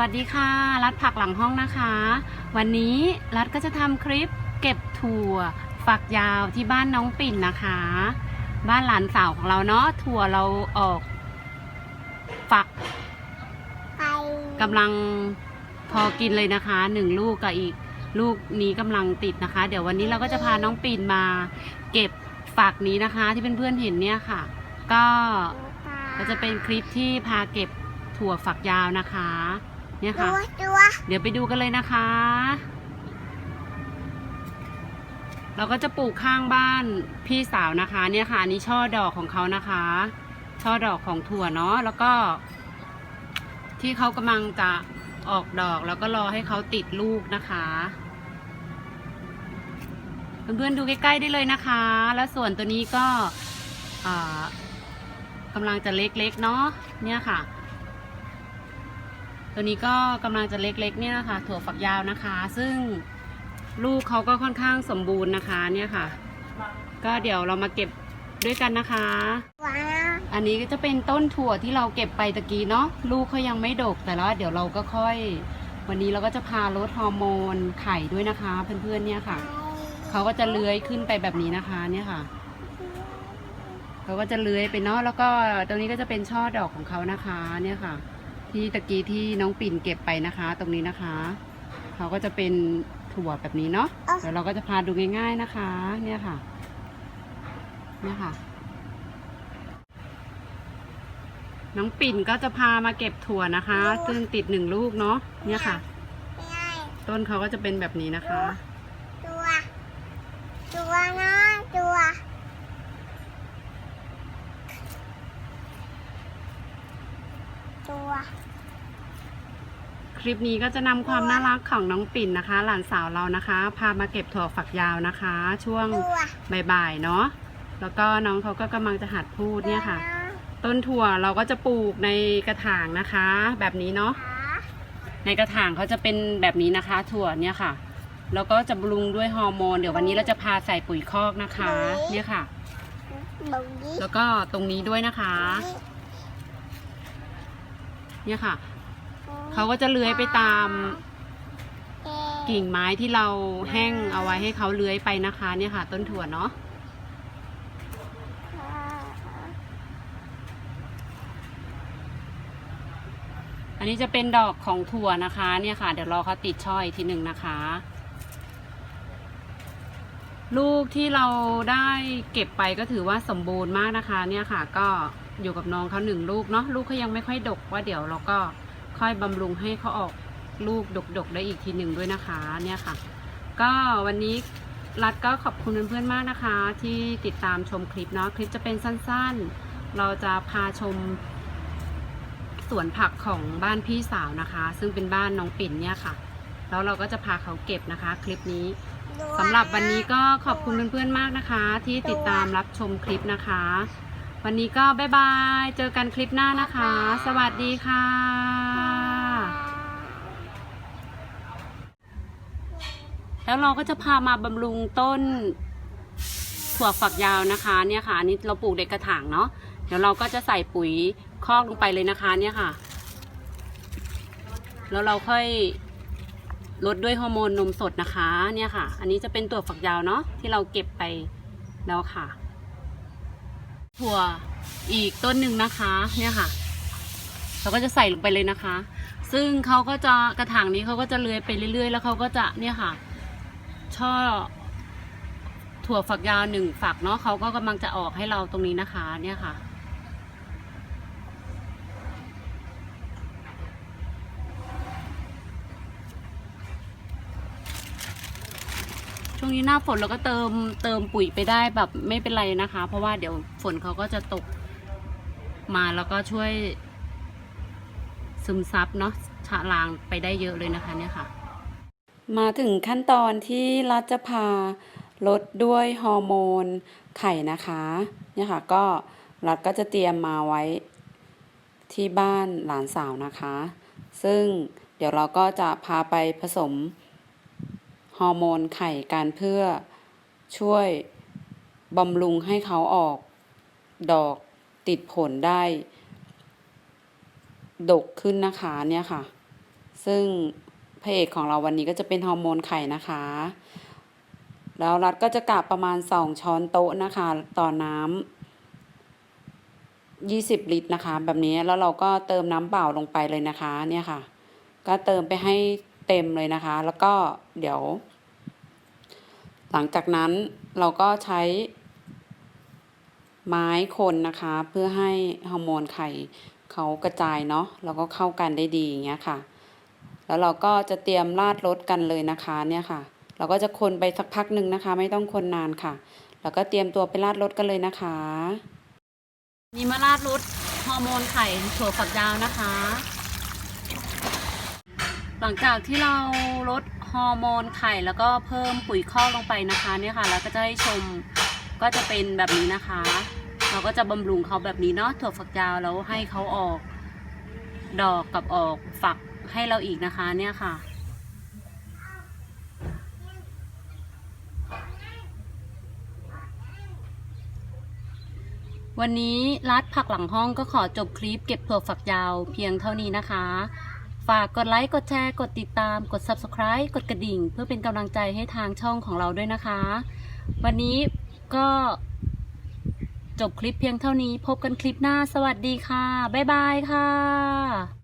วัสดีค่ะ รัดผักหลังห้องนะคะ วันนี้รัดก็จะทำคลิปเก็บถั่วฝักยาวที่บ้านน้องปิ่นนะคะ บ้านหลานสาวของเราเนาะถั่วเราออก ฝักกำลังพอกินเลยนะคะหนึ่งลูกกับอีกลูกนี้กำลังติดนะคะ เดี๋ยววันนี้เราก็จะพาน้องปิ่นมา เก็บฝักนี้นะคะ ที่เพื่อนๆเห็นเนี่ยค่ะ ก็ก็จะเป็นคลิปที่พาเก็บถั่วฝักยาวนะคะ เนี่ยตัค่ะวตัวเดี๋ยวไปดูกันเลยนะคะ เราก็จะปลูกข้างบ้านพี่สาวนะคะ เนี่ยค่ะอันนี้ช่อดอกของเขานะคะ ช่อดอกของถั่วเนาะแล้วก็ ที่เขากำลังจะออกดอกแล้วก็รอให้เขาติดลูกนะคะเพื่อนๆดูใกล้ๆได้เลยนะคะ แล้วส่วนตัวนี้ก็อ่ากำลังจะเล็กๆเนาะเนี่ยค่ะ ตัวนี้ก็กำลังจะเล็กๆเนี่ยนะคะถั่วฝักยาวนะคะ ซึ่งลูกเขาก็ค่อนข้างสมบูรณ์นะคะเนี่ยค่ะ ก็เดี๋ยวเรามาเก็บด้วยกันนะคะ อันนี้ก็จะเป็นต้นถั่วที่เราเก็บไปตะกี้เนาะลูกเขายังไม่ดกแต่ว่าเดี๋ยวเราก็ค่อย วันนี้เราก็จะพาลดฮอร์โมนไข่ด้วยนะคะ เพื่อนๆเนี่ยค่ะเขาก็จะเลื้อยขึ้นไปแบบนี้นะคะเนี่ยค่ะเขาก็จะเลื้อยไปเนาะแล้วก็ตรงนี้ก็จะเป็นช่อดอกของเขานะคะเนี่ยค่ะ ที่ตะกี้ที่น้องปิ่นเก็บไปนะคะ ตรงนี้นะคะเขาก็จะเป็นถั่วแบบนี้เนาะเดี๋ยวเราก็จะพาดูง่าย ๆนะคะ เนี่ยค่ะ เนี่ยค่ะ น้องปิ่นก็จะพามาเก็บถั่วนะคะ ซึ่งติดหนึ่งลูกเนาะเนี่ยค่ะง่ายต้นเขาก็จะเป็นแบบนี้นะคะ ตัว ตัวนะ ตัวตัวคลิปนี้ก็จะนำความน่ารักของน้องปิ่นนะคะ หลานสาวเรานะคะ พามาเก็บถั่วฝักยาวนะคะ ช่วงตัวบ่ายๆเนาะแล้วก็น้องเขาก็กำลังจะหัดพูดเนี่ยค่ะ ต้นถั่วเราก็จะปลูกในกระถางนะคะ แบบนี้เนาะขาในกระถางเขาจะเป็นแบบนี้นะคะ ถั่วเนี่ยค่ะแล้วก็จะบำรุงด้วยฮอร์โมน เดี๋ยววันนี้เราจะพาใส่ปุ๋ยคอกนะคะ เนี่ยค่ะบุ้ยแล้วก็ตรงนี้ด้วยนะคะ เนี่ยค่ะ เขาก็จะเลื้อยไปตามกิ่งไม้ที่เราแห้งเอาไว้ให้เขาเลื้อยไปนะคะ เนี่ยค่ะ ต้นถั่วเนาะอันนี้จะเป็นดอกของถั่วนะคะ เนี่ยค่ะ เดี๋ยวรอเขาติดช่ออีกทีหนึ่งนะคะ ลูกที่เราได้เก็บไปก็ถือว่าสมบูรณ์มากนะคะ เนี่ยค่ะก็ อยู่กับน้องเขาหนึ่งลูกเนาะลูกเขายังไม่ค่อยดกว่าเดี๋ยวเราก็ค่อยบำรุงให้เขาออกลูกดกๆได้อีกทีหนึ่งด้วยนะคะเนี่ยค่ะ ก็วันนี้รัดก็ขอบคุณเพื่อนๆมากนะคะ ที่ติดตามชมคลิปเนาะคลิปจะเป็นสั้นๆ เราจะพาชมสวนผักของบ้านพี่สาวนะคะ ซึ่งเป็นบ้านน้องปิ่นเนี่ยค่ะ แล้วเราก็จะพาเขาเก็บนะคะ คลิปนี้สำหรับวันนี้ก็ขอบคุณเพื่อนๆมากนะคะ ที่ติดตามรับชมคลิปนะคะ วันนี้ก็บ๊ายบาย เจอกันคลิปหน้านะคะ สวัสดีค่ะแล้วเราก็จะพามาบำรุงต้นถั่วฝักยาวนะคะเนี่ยค่ะอันนี้เราปลูกในกระถางเนาะเดี๋ยวเราก็จะใส่ปุ๋ยคอกลงไปเลยนะคะเนี่ยค่ะ แล้วเราค่อยลดด้วยฮอร์โมนนมสดนะคะเนี่ยค่ะ อันนี้จะเป็นตัวฝักยาวเนาะที่เราเก็บไปแล้วค่ะ ถั่วอีกต้นหนึ่งนะคะเนี่ยค่ะ เราก็จะใส่ลงไปเลยนะคะ ซึ่งเขาก็จะกระถางนี้เขาก็จะเลื้อยไปเรื่อยๆ แล้วเขาก็จะเนี่ยค่ะ ช่อ ถั่วฝักยาวหนึ่งฝักเนาะเขาก็กำลังจะออกให้เราตรงนี้นะคะ เนี่ยค่ะ ช่วงนี้หน้าฝนเราก็เติมเติมปุ๋ยไปได้แบบไม่เป็นไรนะคะ เพราะว่าเดี๋ยวฝนเขาก็จะตกมาแล้วก็ช่วย ซึมซับเนาะชะลางไปได้เยอะเลยนะคะเนี่ยค่ะ มาถึงขั้นตอนที่รัจะพาลดด้วยฮอร์โมนไข่นะคะเนี่ยค่ะก็รัฐก็จะเตรียมมาไว้ที่บ้านหลานสาวนะคะ ซึ่งเดี๋ยวเราก็จะพาไปผสม ฮอร์โมนไข่กันเพื่อช่วยบำรุงให้เขาออก ดอกติดผลได้ ดกขึ้นนะคะเนี่ยค่ะ ซึ่งพระเอกของเราวันนี้ก็จะเป็นฮอร์โมนไข่นะคะ แล้วรัดก็จะกะประมาณ 2 ช้อนโต๊ะนะคะ ต่อน้ำ20 ลิตรนะคะ แบบนี้แล้วเราก็เติมน้ำเปล่าลงไปเลยนะคะ เนี่ยค่ะ ก็เติมไปให้ เต็มเลยนะคะ แล้วก็เดี๋ยว หลังจากนั้นเราก็ใช้ไม้คนนะคะ เพื่อให้ฮอร์โมนไข่เขากระจายเนาะแล้วก็เข้ากันได้ดีอย่างเงี้ยค่ะ แล้วเราก็จะเตรียมราดรสกันเลยนะคะเนี่ยค่ะ เราก็จะคนไปสักพักหนึ่งนะคะ ไม่ต้องคนนานค่ะ แล้วก็เตรียมตัวไปราดรสกันเลยนะคะนี่มาราดรสฮอร์โมนไข่ถั่วฝักยาวนะคะ หลังจากที่เราลดฮอร์โมนไข่แล้วก็เพิ่มปุ๋ยคอกลงไปนะคะเนี่ยค่ะแล้วก็จะให้ชมก็จะเป็นแบบนี้นะคะ เราก็จะบำรุงเขาแบบนี้เนาะถั่วฝักยาวแล้วให้เขาออกดอกกับออกฝักให้เราอีกนะคะเนี่ยค่ะวันนี้รัดผักหลังห้องก็ขอจบคลิปเก็บถั่วฝักยาวเพียงเท่านี้นะคะ ฝากกดไลค์ กดแชร์ กดติดตาม กด subscribe กดกระดิ่ง เพื่อเป็นกำลังใจให้ทางช่องของเราด้วยนะคะ วันนี้ก็จบคลิปเพียงเท่านี้ พบกันคลิปหน้า สวัสดีค่ะ บ๊ายบายค่ะ